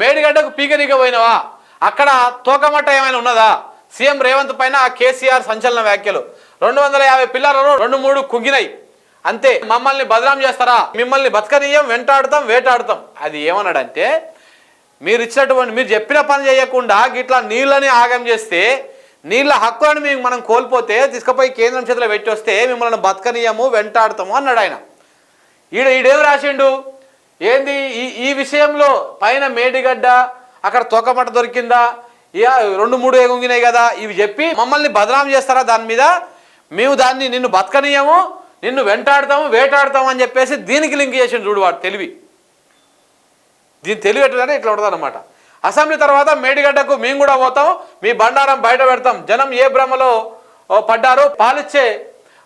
మేడిగడ్డకు పీకనీక పోయినవా అక్కడ తోకమట్ట ఏమైనా ఉన్నదా? సీఎం రేవంత్ పైన కేసీఆర్ సంచలన వ్యాఖ్యలు. రెండు వందల యాభై పిల్లలను రెండు మూడు కుగ్గినాయి అంతే మమ్మల్ని బదనాం చేస్తారా? మిమ్మల్ని బతకనీయం వెంటాడతాం వేటాడతాం. అది ఏమన్నాడంటే మీరు ఇచ్చినటువంటి మీరు చెప్పిన పని చేయకుండా గిట్లా నీళ్ళని ఆగం చేస్తే నీళ్ళ హక్కులను మేము మనం కోల్పోతే తీసుకుపోయి కేంద్రం చేతిలో పెట్టి వస్తే మిమ్మల్ని బతకనీయము వెంటాడతాము అన్నాడు ఆయన. ఈడ ఈడేం రాసిండు? ఏంది? ఈ ఈ విషయంలో పైన మేడిగడ్డ అక్కడ తోకమట దొరికిందా? ఇక రెండు మూడు ఎగుంగినాయి కదా ఇవి చెప్పి మమ్మల్ని బదనాం చేస్తారా దాని మీద? మేము దాన్ని నిన్ను బతకనీయము నిన్ను వెంటాడతాము వేటాడతాము అని చెప్పేసి దీనికి లింక్ చేసిండు చూడు వాడు తెలివి. దీని తెలివి ఎట్లంటే ఇట్లా ఉంటుంది అనమాట అసెంబ్లీ తర్వాత మేడిగడ్డకు మేము కూడా పోతాం మీ బండారం బయట పెడతాం. జనం ఏ భ్రమలో ఓ, పడ్డారో పాలిచ్చే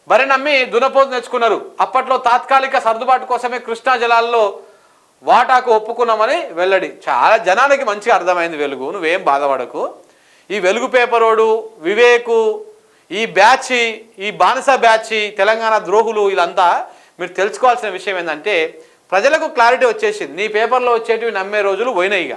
బరి నమ్మి దునపోతు తెచ్చుకున్నారు అప్పట్లో తాత్కాలిక సర్దుబాటు కోసమే కృష్ణా జలాల్లో వాటాకు ఒప్పుకున్నామని వెల్లడి. చాలా జనానికి మంచిగా అర్థమైంది వెలుగు. నువ్వేం బాధపడకు. ఈ వెలుగు పేపరోడు వివేకు ఈ బ్యాచ్ ఈ బానిస బ్యాచ్ తెలంగాణ ద్రోహులు వీళ్ళంతా మీరు తెలుసుకోవాల్సిన విషయం ఏంటంటే ప్రజలకు క్లారిటీ వచ్చేసింది. నీ పేపర్లో వచ్చేటివి నమ్మే రోజులు పోయినాయి ఇక.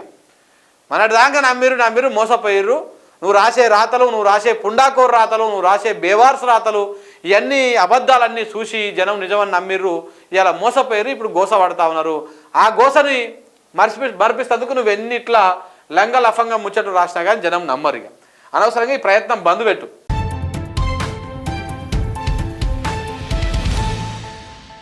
మనటి దాకా నమ్మిరు నమ్మిరు మోసపోయిర్రు. నువ్వు రాసే రాతలు నువ్వు రాసే పుండాకోర్ రాతలు నువ్వు రాసే బేవార్స్ రాతలు ఇవన్నీ అబద్ధాలన్నీ చూసి జనం నిజమని నమ్మిర్రు. ఇలా మోసపోయారు ఇప్పుడు గోస పడతా ఉన్నారు. ఆ గోసని మరిపి మరిపిస్తేందుకు నువ్వు ఎన్నిట్లా లంగ లఫంగా ముచ్చట్లు రాసినా కానీ జనం నమ్మరు ఇక అనవసరంగా ఈ ప్రయత్నం బంద్ పెట్టు.